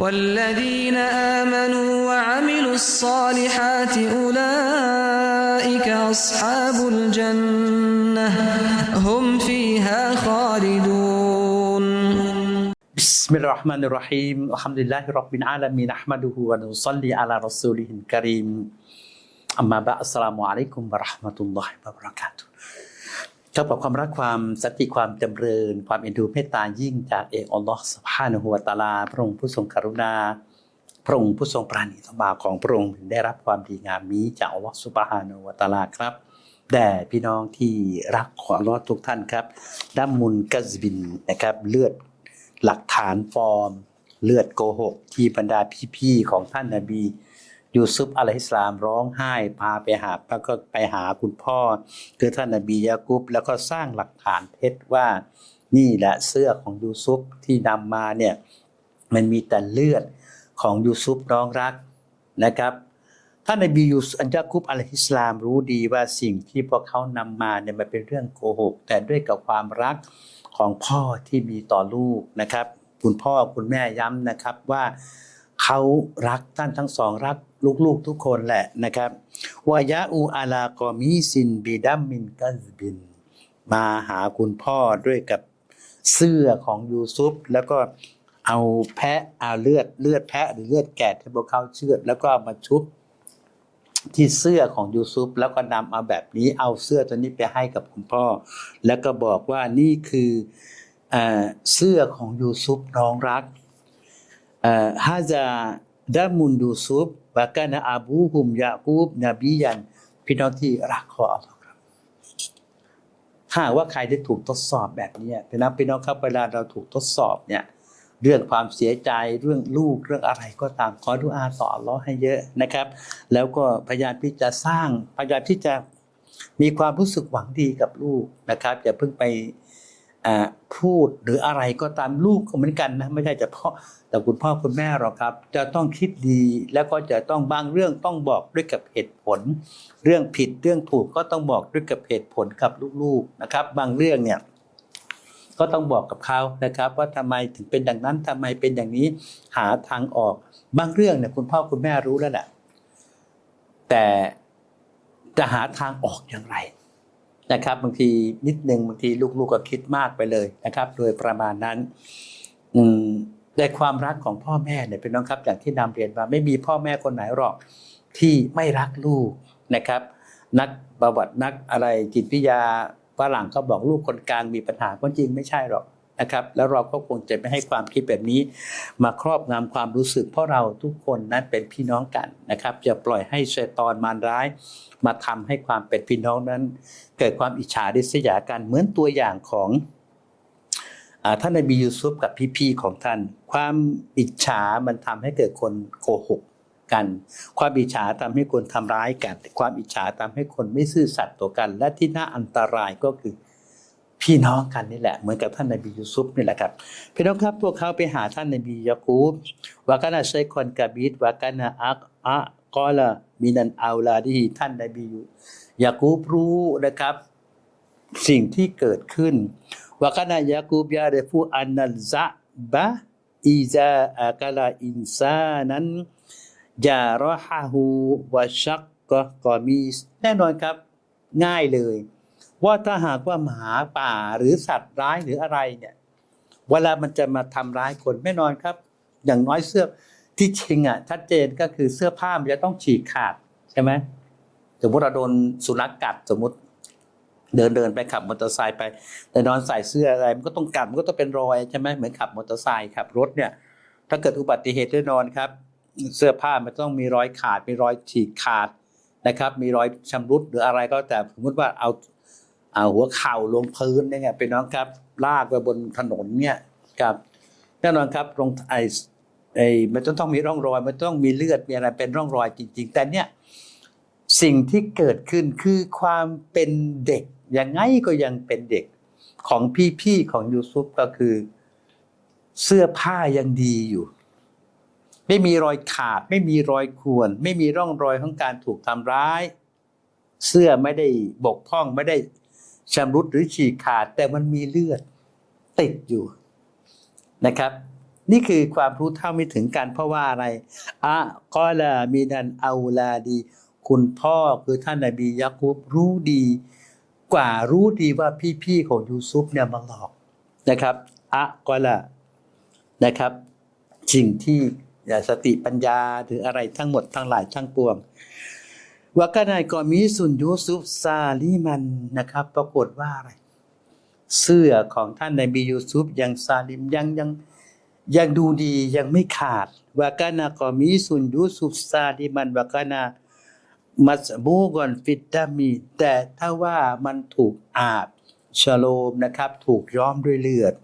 والذين آمنوا وعملوا الصالحات أولئك أصحاب الجنة هم فيها خالدون. بسم الرحمن الرحيم. الحمد لله رب العالمين نحمده ونصلي على رسوله الكريم. أما بعد السلام عليكم ورحمة الله وبركاته. ครับกับความรักความสันติความจำเริญ ความเอ็นดูเมตตายิ่งจากเอกอัลลอฮฺสุบฮานะฮูวตาลา พระองค์ผู้ทรงกรุณา พระองค์ผู้ทรงปราณีต่อบาของพระองค์ถึงได้รับความดีงามนี้จากอัลลอฮฺสุบฮานะฮูวตาลาครับแด่พี่น้องที่รักของอัลลอฮ์ทุกท่านครับดัมมุนกัซบินนะครับเลือดหลักฐานฟอร์ม เลือดโกหก ที่บรรดาพี่ๆของท่านนาบี ยูซุฟอะลัยฮิสลามร้องไห้พาไปหาแล้วก็ไปหาคุณพ่อ คือท่านนบียากุบแล้วก็สร้างหลักฐานเท็จว่า นี่แหละเสื้อของยูซุฟที่นำมาเนี่ยมันมีแต่เลือดของยูซุฟน้องรักนะครับท่านนบียูซุฟอันยากุบอะลัยฮิสสลามรู้ดีว่าสิ่งที่พวกเขานำมาเนี่ยมันเป็นเรื่องโกหก แต่ด้วยกับความรักของพ่อที่มีต่อลูกนะครับ คุณพ่อคุณแม่ย้ำนะครับว่า เขารักท่านทั้งสองรักลูกๆทุกคนแหละนะครับวายะอูอาลากอมีซินบิดัมมินกัซบิน มาหาคุณพ่อด้วยกับเสื้อของยูซุปแล้วก็เอาแพะเอาเลือดเลือดแพะหรือเลือดแกะที่พวกเขาเชือดแล้วก็ามาชุบที่เสื้อของยูซุปแล้วก็นำเอาแบบนี้เอาเสื้อตัวนี้ไปให้กับคุณพ่อ แล้วก็บอกว่านี่คือเสื้อของยูซุปน้องรัก ฮาซาดามุนยูซุปบากานะอาบูฮุมยากูบนบียันพี่น้องที่รักของอัลลอฮ์ครับถ้าว่าใครได้ถูกทดสอบแบบนี้พี่น้องพี่น้องครับเวลาเราถูกทดสอบเนี่ยเรื่องความเสียใจเรื่องลูกเรื่องอะไรก็ตามขอดุอาต่ออัลลอฮ์ให้เยอะนะครับ แล้วก็พยายามที่จะสร้างพยายามที่จะมีความรู้สึกหวังดีกับลูกนะครับอย่าเพิ่งไป พูดหรืออะไรก็ตามลูกเหมือนกันนะไม่ใช่แต่พ่อแต่คุณพ่อคุณแม่หรอกครับ จะต้องคิดดีแล้วก็จะต้องบางเรื่องต้องบอกด้วยกับเหตุผล เรื่องผิดเรื่องถูกก็ต้องบอกด้วยกับเหตุผลกับลูกๆนะครับ บางเรื่องเนี่ยก็ต้องบอกกับเขานะครับ ว่าทำไมถึงเป็นอย่างนั้นทำไมเป็นอย่างนี้หาทางออก บางเรื่องเนี่ยคุณพ่อคุณแม่รู้แล้วแหละแต่จะหาทางออกอย่างไร นะครับบางทีนิดนึงบางทีลูกๆก็คิดมากไปเลยนะครับ โดยประมาณนั้นในความรักของพ่อแม่เนี่ยเป็นน้องครับอย่างที่นำเรียนมาไม่มีพ่อแม่คนไหนหรอกที่ไม่รักลูกนะครับ นักประวัตินักอะไรจิตวิทยาฝรั่งก็บอกลูกคนกลางมีปัญหาก็จริงไม่ใช่หรอก นะครับ แล้วเราก็คงจะไม่ให้ความคิดแบบนี้ มาครอบงำความรู้สึก เพราะเราทุกคนนั้นเป็นพี่น้องกันนะครับอย่าปล่อยให้ชัยตอนมารร้าย มาทำให้ความเป็นพี่น้องนั้น เกิดความอิจฉาริษยากันเหมือนตัวอย่างของท่านนบียูซุฟกับพี่ๆของท่าน ความอิจฉามันทำให้เกิดคนโกหกกัน ความอิจฉาทำให้คนทำร้ายกัน ความอิจฉาทำให้คนไม่ซื่อสัตย์ต่อกัน และที่น่าอันตรายก็คือ พี่น้องกันนี่แหละเหมือนกับท่านนบียูซุฟนี่แหละครับพี่น้องครับพวกเขาไปหาท่านนบียากูบวากานาเชคอนกาบิดวากานาอักอะกอละมินันอัลลาดีท่านนบียากูบรู้นะครับ สิ่งที่เกิดขึ้นวากานะยากูบยาเรฟูอันนัลซะบะอิซาอากาลาอินซานั้นยารอฮะฮูวะชักกะกอมีสแน่นอนครับ ง่ายเลย ว่าถ้าหากว่าหมาป่าหรือสัตว์ร้ายหรืออะไรเนี่ย เวลามันจะมาทำร้ายคนแน่นอนครับ อย่างน้อยเสื้อที่จริงอะชัดเจนก็คือเสื้อผ้ามันจะต้องฉีกขาดใช่ไหมสมมติเราโดนสุนัขกัดสมมติ เดินเดินไปขับมอเตอร์ไซค์ไป แต่นอนใส่เสื้ออะไร มันก็ต้องกัดมันก็ต้องเป็นรอยใช่ไหมเหมือนขับมอเตอร์ไซค์ขับรถเนี่ย ถ้าเกิดอุบัติเหตุแน่นอนครับ เสื้อผ้ามันต้องมีรอยขาดมีรอยฉีกขาดนะครับ มีรอยชำรุดหรืออะไรก็แต่สมมติว่าเอา หัวเข่าลงพื้นเนี่ยเป็นน้องครับ ลากไปบนถนนเนี่ยครับแน่นอนครับตรงไอไอมันต้องต้องมีร่องรอย มันต้องมีเลือดมีอะไรเป็นร่องรอยจริง ๆ แต่เนี่ยสิ่งที่เกิดขึ้นคือความเป็นเด็กยังไงก็ยังเป็นเด็กของพี่ๆของยูซุปก็คือ เสื้อผ้ายังดีอยู่ ไม่มีรอยขาด ไม่มีรอยข่วน ไม่มีร่องรอยของการถูกทำร้าย เสื้อไม่ได้บกพร่องไม่ได้ ชำรุดหรือฉีกขาด แต่มันมีเลือดติดอยู่นะครับ นี่คือความรู้เท่าไม่ถึงกันเพราะว่าอะไรอะกอลามีนันเอาลาดี คุณพ่อคือท่านนบียะกุบรู้ดีกว่ารู้ดีว่าพี่ๆของยูซุฟเนี่ยมาหลอกนะครับอะกอลานะครับสิ่งที่สติปัญญาหรืออะไรทั้งหมดทั้งหลายทั้งปวง วากานายก็มีสุนยูซุฟซาลีมันนะครับ ปรากฏว่าอะไร เสื้อของท่านนบียูซุฟยังซาลิมยังยังยังดูดียังไม่ขาดวากานากอมีสุนยูซุฟซาลิมันวากานามัสบูกอนฟิตดามีแต่ถ้าว่ามันถูกอาบชโลมนะครับ ถูกย้อมด้วยเลือด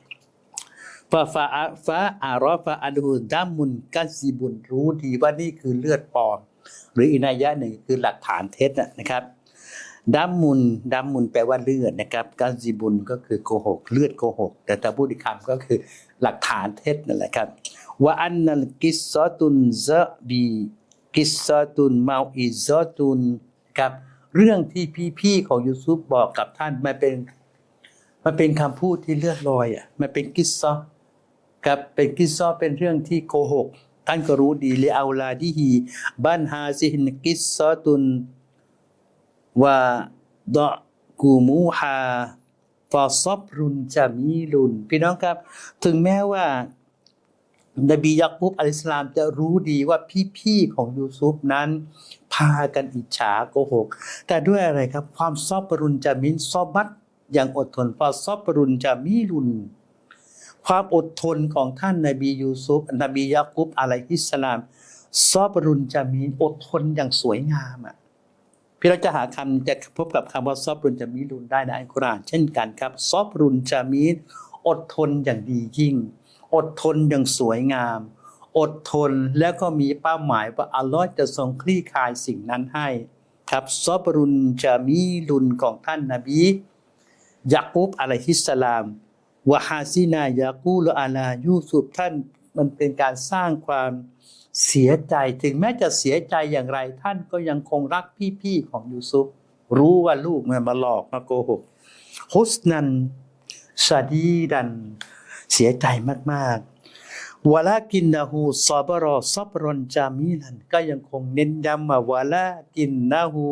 ฟาฟาฟาอารอฟาอันหูดัมมุนกัสซิบุนรู้ดีว่านี่คือเลือดปลอม หรืออินายยะหนึ่งคือหลักฐานเท็จนะครับดัมมุนดัมมุนแปลว่าเลือดนะครับกัสซิบุนก็คือโกหกเลือดโกหก แต่ถ้าพูดอีกคำก็คือหลักฐานเท็จนั่นแหละครับว่าอันนัลกิสซอตุนซะบีกิสซอตุนมาอิซอตุนครับเรื่องที่พี่ๆของยูซุฟบอกกับท่านมันเป็นมันเป็นคำพูดที่เลือดลอยอะมันเป็นกิสซอครับเป็นกิสซอเป็นเรื่องที่โกหก ท่านก็รู้ดีเลยเอาลาดิฮีบ้านฮาซิฮินกิสซอตุนว่าดะกูมูฮาฟาซอบรุนจามีลุน พี่น้องครับ ถึงแม้ว่า นบียักบุบอะลัยฮิสลามจะรู้ดีว่าพี่ๆของยูซุฟนั้น พากันอิจฉาโกหก แต่ด้วยอะไรครับ ความซอบรุนจามินซอบัตอย่างอดทนฟาซอบรุนจามีลุน ความอดทนของท่านนบียูซุฟนบียักบุบอะลัยฮิสสลาม ซอบรุนจามีนอดทนอย่างสวยงามอะพี่เราจะหาคำจะพบกับคำว่าซอบรุนจามีรุนได้ในอัลกุรอานเช่นกันครับ ซอบรุนจามีนอดทนอย่างดียิ่ง อดทนอย่างสวยงาม อดทนแล้วก็มีเป้าหมายว่าอัลลอฮ์จะทรงคลี่คลายสิ่งนั้นให้ครับซอบรุนจามีรุนของท่านนบียากุบอะลัยฮิสสลาม วะฮาซินายากูลอาลายูซุฟท่านมันเป็นการสร้างความเสียใจถึงแม้จะเสียใจอย่างไร ท่านก็ยังคงรักพี่ๆของยูซุฟรู้ว่าลูกมันมาหลอกมาโกหกฮุสนันชาดีดันเสียใจมากๆวะลากินนาหูซอบรอซอบรอนจามีลันก็ยังคงเน้นย้ำว่าวะลากินนาหู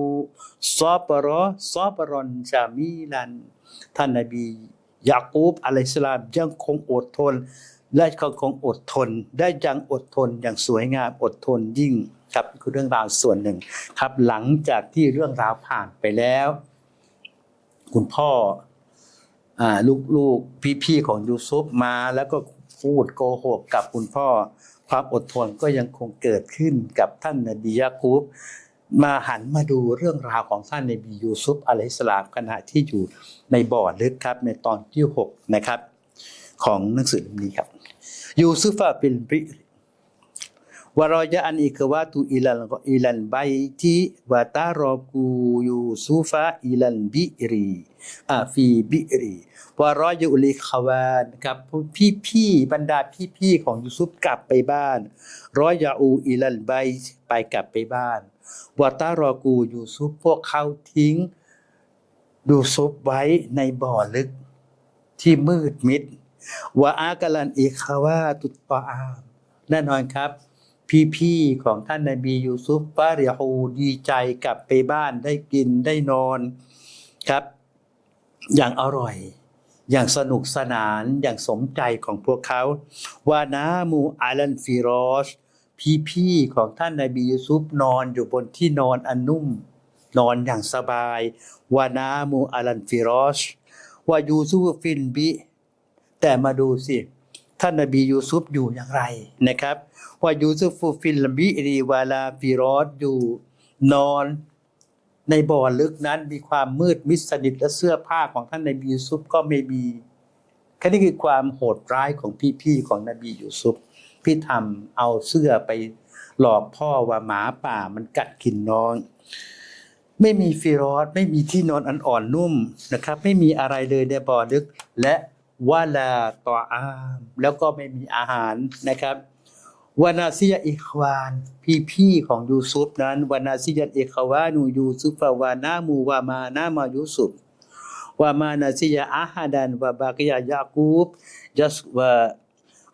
ซอบรอซอบรอนจามีลันท่านนบี ยากูบอะลัยสลามยังคงอดทน และเขาคงอดทน ได้ยังอดทนอย่างสวยงามอดทนยิ่งครับคือเรื่องราวส่วนหนึ่งครับ หลังจากที่เรื่องราวผ่านไปแล้ว คุณพ่ออ่าลูกๆพี่ๆของยูซุฟมาแล้วก็พูดโกหกกับคุณพ่อ ความอดทนก็ยังคงเกิดขึ้นกับท่านนบียากูบ มาหันมาดูเรื่องราวของท่านในบียูซุฟอะลัยสลามขณะที่อยู่ในบ่อลึกครับในตอนที่หกนะครับ ของหนังสือเล่มนี้ครับยูซุฟะบินบิ วารอยะอันอิกวาตุอิลันอิลันไบติวะตารอกูยูซุฟะอิลันบิรีอาฟีบิรีวารอยะอุลิขวานครับพี่พี่บรรดาพี่พี่ของยูซุฟกลับไปบ้านรอยะอูอิลันไบไปกลับไปบ้านวะตารอกูยูซุฟพวกเขาทิ้งยูซุฟไว้ในบ่อลึกที่มืดมิดว่าอากาลันอีคาวาตุตปาอามแน่นอนครับ พี่ๆของท่านนาบียูซุฟฟาริฮูดีใจกลับไปบ้านได้กินได้นอนครับ อย่างอร่อย อย่างสนุกสนานอย่างสมใจของพวกเขา วานามูอาลันฟิรอชพี่ๆของท่านนาบียูซุฟนอนอยู่บนที่นอนอันนุ่ม นอนอย่างสบาย วานามูอาลันฟิรอชวายูซุฟฟินบิ แต่มาดูสิ ท่านนบียูซุฟอยู่อย่างไรนะครับว่ายูซุฟฟิลบิรีวาลาฟิรอสอยู่นอนในบ่อลึกนั้นมีความมืดมิดสนิทและเสื้อผ้าของท่านนบียูซุฟก็ไม่มีแค่นี้คือความโหดร้ายของพี่ๆของนบียูซุฟพี่ทำเอาเสื้อไปหลอกพ่อว่าหมาป่ามันกัดกินน้อง ไม่มีฟิรอสไม่มีที่นอนอันอ่อนนุ่มนะครับ ไม่มีอะไรเลยในบ่อลึกและ วาลาตออามแล้วก็ไม่มีอาหารนะครับวานาซิยะอิควาน พี่พี่ของยูซุฟนั้นวานาซิยะอิควานูยูซุฟวานามูวามานามายูซุฟวามานาซิยะอาฮัดันวาบากิยะยากูบจัสวา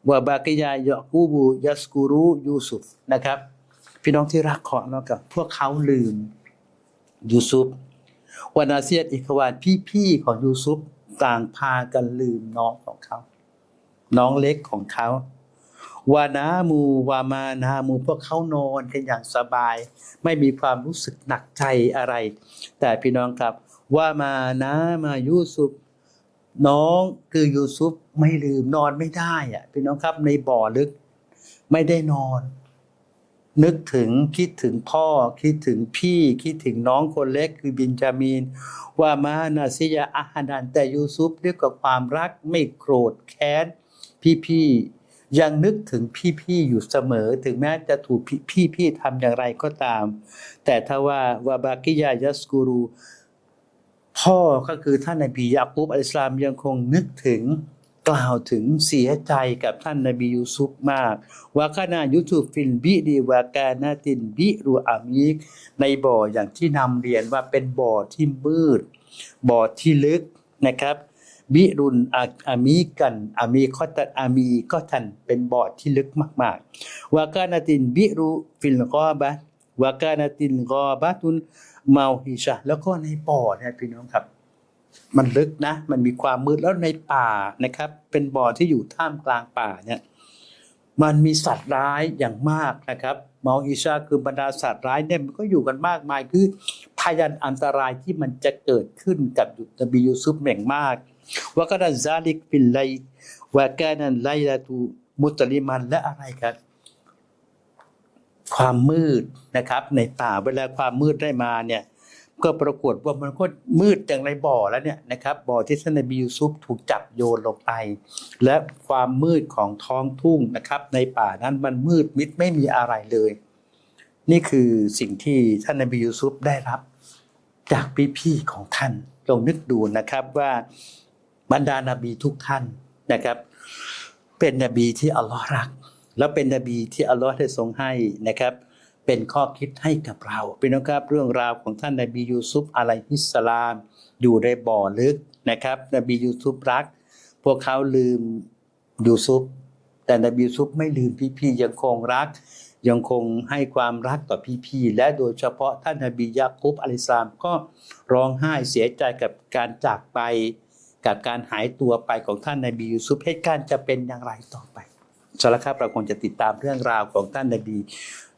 วะบากิยายะกูบูยัสกูรุยูซุฟนะครับ พี่น้องที่รักของเรากับพวกเขาลืมยูซุฟวานาเซียตอิควานพี่ๆของยูซุฟ ต่างพากันลืมน้องของเขา น้องเล็กของเขาวานามูวามานามูพวกเขานอนกันอย่างสบาย ไม่มีความรู้สึกหนักใจอะไร แต่พี่น้องครับว่ามานะมายูซุฟน้องคือยูซุฟไม่ลืมนอนไม่ได้อะพี่น้องครับในบ่อลึก ไม่ได้นอน นึกถึงคิดถึงพ่อ คิดถึงพี่คิดถึงน้องคนเล็กคือบินจามีน ว่ามานาซิยาอาฮาดันแต่ยูซุฟด้วยกับความรักไม่โกรธแค้นพี่ๆยังนึกถึงพี่ๆอยู่เสมอ ถึงแม้จะถูกพี่ๆทำอย่างไรก็ตาม แต่ถ้าว่าวาบากิยายัสกูรูพ่อก็คือท่านนบียาคูบอัลอิสลามยังคงนึกถึง กล่าวถึงเสียใจกับท่านนบียูซุฟมากว่าขณะยุทูฟินบิดีวากานาตินบิรูอามิกในบ่ออย่างที่นำเรียนว่าเป็นบ่อที่มืด บ่อที่ลึกนะครับ บิรุนอามีกันอามีข้อตัดอามีก็ทันเป็นบ่อที่ลึกมากๆวากานาตินบิรุฟิลกอบะวากานาตินกอบะตุนเมาฮิชะแล้วก็ในบ่อเนี่ยพี่น้องครับ มันลึกนะ มันมีความมืดแล้วในป่านะครับ เป็นบ่อที่อยู่ท่ามกลางป่าเนี่ยมันมีสัตว์ร้ายอย่างมากนะครับเมาอิชาคือบรรดาสัตว์ร้ายเนี่ยมันก็อยู่กันมากมายคือพยันอันตรายที่มันจะเกิดขึ้นกับนบียูซุฟแห่งมากว่าก็ดันซาลิกฟิลไลว่าแกนันไลลาตูมุตลิมันและอะไรครับ ความมืดนะครับ ในป่าเวลาความมืดได้มาเนี่ย ก็ปรากฏว่ามันก็มืดอย่างในบ่อแล้วเนี่ยนะครับบ่อที่ท่านนบียูซุฟถูกจับโยนลงไป และความมืดของท้องทุ่งนะครับ ในป่านั้นมันมืดมิดไม่มีอะไรเลย นี่คือสิ่งที่ท่านนบียูซุฟได้รับ จากพี่ๆของท่านลองนึกดูนะครับว่าบรรดานาบีทุกท่านนะครับ เป็นนบีที่อัลลอฮ์รัก แล้วเป็นนบีที่อัลลอฮ์ได้ทรงให้นะครับ เป็นข้อคิดให้กับเราเป็นนะครับเรื่องราวของท่านนบียูซุฟอะลัยฮิสสลาม อยู่ในบ่อลึกนะครับ นบียูซุฟรัก พวกเขาลืมยูซุฟแต่นบียูซุฟไม่ลืมพี่ๆยังคงรัก ยังคงให้ความรักต่อพี่ๆและโดยเฉพาะท่านนบียะกุบอะลัยสลามก็ร้องไห้เสียใจกับการจากไป กับการหายตัวไปของท่านนบียูซุฟเหตุการณ์จะเป็นอย่างไรต่อไปสารครับเราคงจะติดตามเรื่องราวของท่านนบี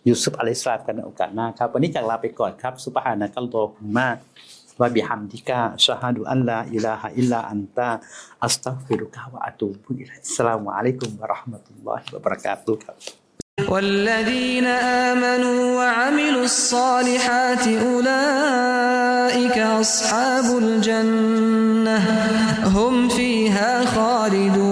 ยูซุฟอะลัยฮิสสลามกันในโอกาสหน้าครับ วันนี้จากลาไปก่อนครับซุบฮานะกัลลอฮุมะวะบิฮัมดิกะชะฮาดุอัลลาอิลาฮะอิลลาอันตะอัสตัฆฟิรุกะวะอะตูบุอิลัยฮิสสลามุอะลัยกุมวะเราะห์มะตุลลอฮิวะบะเราะกาตุฮ์ครับ والذين آمنوا وعملوا الصالحات أولئك أصحاب الجنة هم فيها خالدون